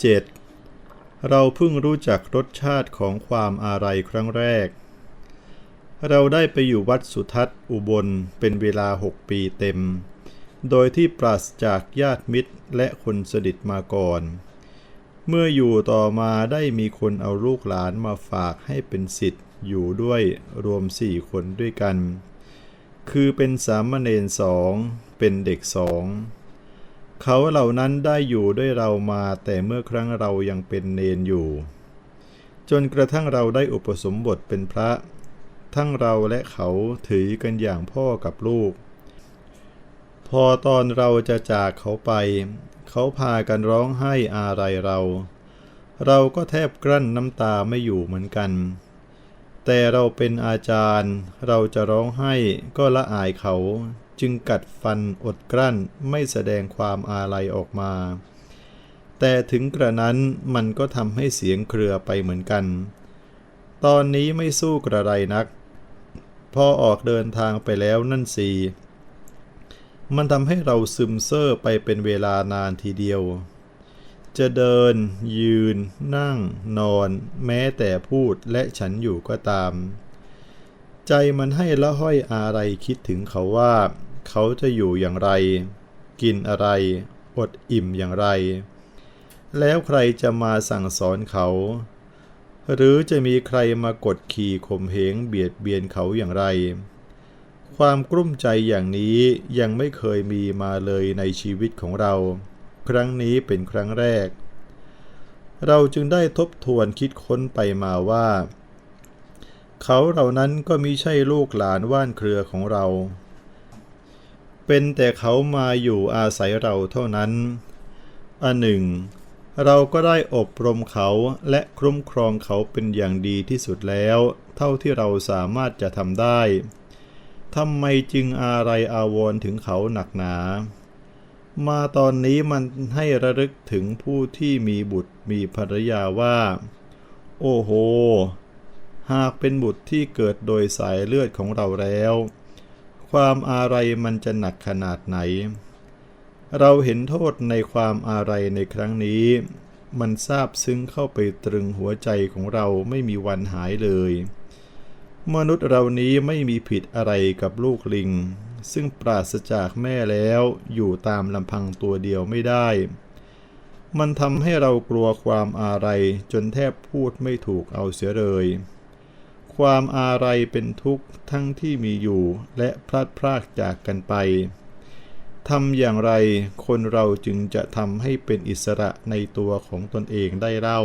7. เราเพิ่งรู้จักรสชาติของความอาลัยครั้งแรก เราได้ไปอยู่วัดสุทัศน์อุบลเป็นเวลาหกปีเต็ม โดยที่ปราศจากญาติมิตรและคนสนิทมาก่อน เมื่ออยู่ต่อมาได้มีคนเอาลูกหลานมาฝากให้เป็นสิทธิ์อยู่ด้วยรวมสี่คนด้วยกัน คือเป็นสามเณรสอง เป็นเด็กสอง เขาเหล่านั้นได้อยู่ด้วยเรามาแต่เมื่อครั้งเรายังเป็นเนนอยู่ จนกระทั่งเราได้อุปสมบทเป็นพระ ทั้งเราและเขาถือกันอย่างพ่อกับลูก พอตอนเราจะจากเขาไป เขาพากันร้องไห้อาลัยเรา เราก็แทบกลั้นน้ำตาไม่อยู่เหมือนกัน แต่เราเป็นอาจารย์ เราจะร้องไห้ก็ละอายเขา จึงกัดฟันอดกลั้นไม่แสดงความอาลัยออกมา แต่ถึงกระนั้นมันก็ทำให้เสียงเครือไปเหมือนกัน ตอนนี้ไม่สู้กระไรนัก พอออกเดินทางไปแล้วนั่นสีมันทำให้เราซึมเซ่อไปเป็นเวลานานทีเดียว จะเดิน ยืน นั่ง นอน แม้แต่พูดและฉันอยู่ก็ตาม ใจมันให้ละห้อยอะไรคิดถึงเขาว่า เขาจะอยู่อย่างไร กินอะไร อดอิ่มอย่างไร แล้วใครจะมาสั่งสอนเขา หรือจะมีใครมากดขี่ข่มเหงเบียดเบียนเขาอย่างไร ความกลุ้มใจอย่างนี้ยังไม่เคยมีมาเลยในชีวิตของเรา ครั้งนี้เป็นครั้งแรก เราจึงได้ทบทวนคิดค้นไปมาว่าเขาเหล่านั้นก็มิใช่ลูกหลานว่านเครือของเรา เป็นแต่เขามาอยู่อาศัยเราเท่านั้น อันหนึ่ง เราก็ได้อบรมเขาและคุ้มครองเขาเป็นอย่างดีที่สุดแล้ว เท่าที่เราสามารถจะทำได้ทำไมจึงอาไรอาวรถึงเขาหนักหนา มาตอนนี้มันให้ระลึกถึงผู้ที่มีบุตรมีภรรยาว่า โอ้โห หากเป็นบุตรที่เกิดโดยสายเลือดของเราแล้ว ความอาไรมันจะหนักขนาดไหน เราเห็นโทษในความอาไรในครั้งนี้ มันซาบซึ้งเข้าไปตรึงหัวใจของเราไม่มีวันหายเลย มนุษย์เรานี้ไม่มีผิดอะไรกับลูกลิง ซึ่งปราศจากแม่แล้วอยู่ตามลำพังตัวเดียวไม่ได้ มันทำให้เรากลัวความอาไรจนแทบพูดไม่ถูกเอาเสียเลย ความอาไรเป็นทุกข์ทั้งที่มีอยู่และพลัดพรากจากกันไปทำอย่างไรคนเราจึงจะทำให้เป็นอิสระในตัวของตนเองได้เล่า